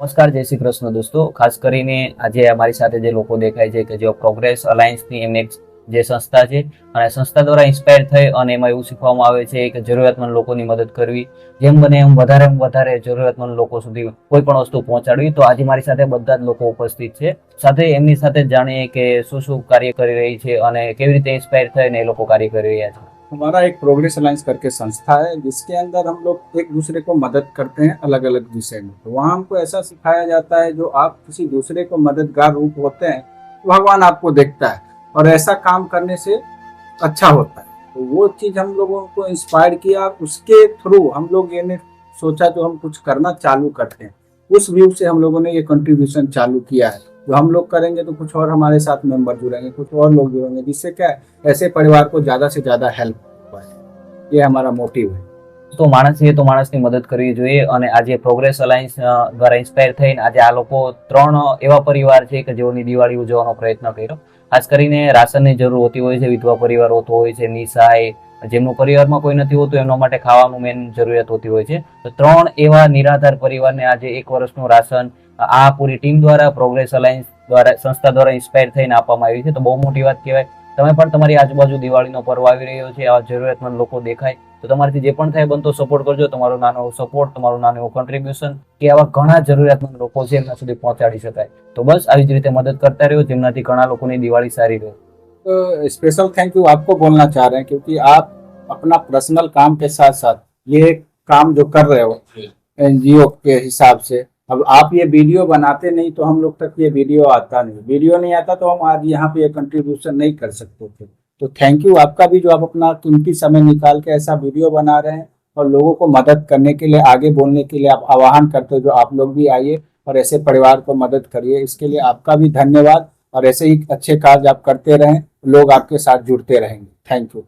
નમસ્કાર, જય શ્રી કૃષ્ણ દોસ્તો. ખાસ કરીને આજે અમારી સાથે જે લોકો દેખાય છે કે જેઓ પ્રોગ્રેસ અલાયન્સની એમની જે સંસ્થા છે, અને સંસ્થા દ્વારા ઇન્સ્પાયર થઈ અને એમાં એવું શીખવામાં આવે છે કે જરૂરિયાતમંદ લોકોની મદદ કરવી. જેમ બને એમ વધારે વધારે જરૂરિયાતમંદ લોકો સુધી કોઈ પણ વસ્તુ પહોંચાડવી. તો આજે મારી સાથે બધા જ લોકો ઉપસ્થિત છે. સાથે એમની સાથે જાણીએ કે શું શું કાર્ય કરી રહી છે અને કેવી રીતે ઇન્સ્પાયર થઈને એ લોકો કાર્ય કરી રહ્યા છે. हमारा एक प्रोग्रेस अलायंस करके संस्था है, जिसके अंदर हम लोग एक दूसरे को मदद करते हैं अलग अलग विषय में। तो वहाँ हमको ऐसा सिखाया जाता है, जो आप किसी दूसरे को मददगार रूप होते हैं, भगवान आपको देखता है और ऐसा काम करने से अच्छा होता है। तो वो चीज़ हम लोगों को इंस्पायर किया, उसके थ्रू हम लोग ये सोचा तो हम कुछ करना चालू करते हैं। उस व्यू से हम लोगों ने ये कंट्रीब्यूशन चालू किया है। जो हम लोग करेंगे तो कुछ और हमारे साथ मेंबर जुड़ेंगे, कुछ और लोग जुड़ेंगे, जिससे क्या ऐसे परिवार को ज़्यादा से ज़्यादा हेल्प એ અમારા મોટિવ હોય. તો માણસે તો માણસની મદદ કરવી જોઈએ અને આજે પ્રોગ્રેસ અલાયન્સ દ્વારા ઇન્સ્પાયર થઈને આજે આ લોકો ત્રણ એવા પરિવાર છે કે જેઓની દિવાળી ઉજવવાનો પ્રયત્ન કર્યો. ખાસ કરીને રાશનની જરૂર હોતી હોય છે, વિધવા પરિવાર હોતો હોય છે નિસહાય જેમનું પરિવારમાં કોઈ નથી હોતું, એમના માટે ખાવાનું મેન જરૂરિયાત હોતી હોય છે. તો ત્રણ એવા નિરાધાર પરિવારને આજે એક વર્ષનું રાશન આ પૂરી ટીમ દ્વારા પ્રોગ્રેસ અલાયન્સ દ્વારા, સંસ્થા દ્વારા ઇન્સ્પાયર થઈને આપવામાં આવ્યું છે. તો બહુ મોટી વાત કહેવાય. તમે પણ તમારી આજુબાજુ દિવાળીનો પર્વ આવી રહ્યો છે આવા જરૂરિયાતમંદ લોકો દેખાય તો તમારાથી જે પણ થાય બનતો સપોર્ટ કરજો તમારો નાનો સપોર્ટ તમારું નાનું એવું કન્ટ્રીબ્યુશન કે આવા ઘણા જરૂરિયાતમંદ લોકો છે એમના સુધી પહોંચાડી શકાય તો બસ આવી જ રીતે મદદ કરતા રહ્યો જેમનાથી ઘણા લોકોની દિવાળી સારી રહે तो स्पेशल थैंक यू आपको बोलना चाह रहे हैं क्योंकि आप अपना पर्सनल काम के साथ साथ ये काम जो कर रहे हो एनजीओ के हिसाब से अब आप ये वीडियो बनाते नहीं तो हम लोग तक ये वीडियो आता नहीं। वीडियो नहीं आता तो हम आज यहाँ पे ये कंट्रीब्यूशन नहीं कर सकते थे। तो थैंक यू आपका भी जो आप अपना कीमती समय निकाल के ऐसा वीडियो बना रहे हैं और लोगों को मदद करने के लिए, आगे बोलने के लिए आप आह्वान करते हो, जो आप लोग भी आइए और ऐसे परिवार को मदद करिए। इसके लिए आपका भी धन्यवाद और ऐसे ही अच्छे कार्य आप करते रहें, लोग आपके साथ जुड़ते रहेंगे। Thank you